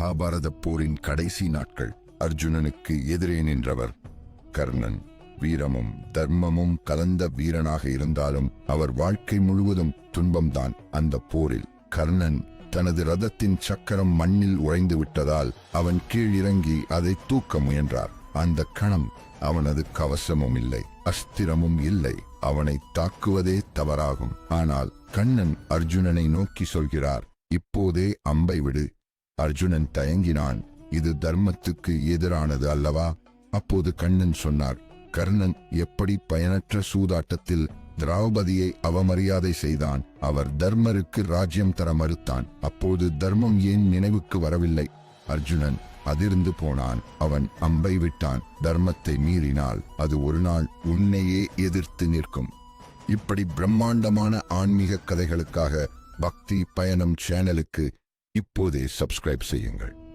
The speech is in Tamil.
மகாபாரத போரின் கடைசி நாட்கள் அர்ஜுனனுக்கு எதிரே நின்றவர். கர்ணன் வீரமும் தர்மமும் கலந்த வீரனாக இருந்தாலும் அவர் வாழ்க்கை முழுவதும் துன்பம்தான். அந்த போரில் கர்ணன் தனது ரதத்தின் சக்கரம் மண்ணில் உழைந்து விட்டதால் அவன் கீழ் இறங்கி அதை தூக்க முயன்றார். அந்த கணம் அவனது கவசமும் இல்லை அஸ்திரமும் இல்லை. அவனை தாக்குவதே தவறாகும். ஆனால் கண்ணன் அர்ஜுனனை நோக்கி சொல்கிறார் இப்போதே அம்பை விடு அர்ஜுனன் தயங்கினான். இது தர்மத்துக்கு எதிரானது அல்லவா? அப்போது கண்ணன் சொன்னார் கர்ணன் எப்படி பயனற்ற சூதாட்டத்தில் திரௌபதியை அவமரியாதை செய்தான்? அவர் தர்மருக்கு ராஜ்யம் தர மறுத்தான். அப்போது தர்மம் ஏன் நினைவுக்கு வரவில்லை? அர்ஜுனன் அதிர்ந்து போனான். அவன் அம்பை விட்டான். தர்மத்தை மீறினால் அது ஒரு நாள் உன்னையே எதிர்த்து நிற்கும். இப்படி பிரம்மாண்டமான ஆன்மீக கதைகளுக்காக பக்தி பயணம் சேனலுக்கு இப்போதே சப்ஸ்கிரைப் செய்யுங்கள்.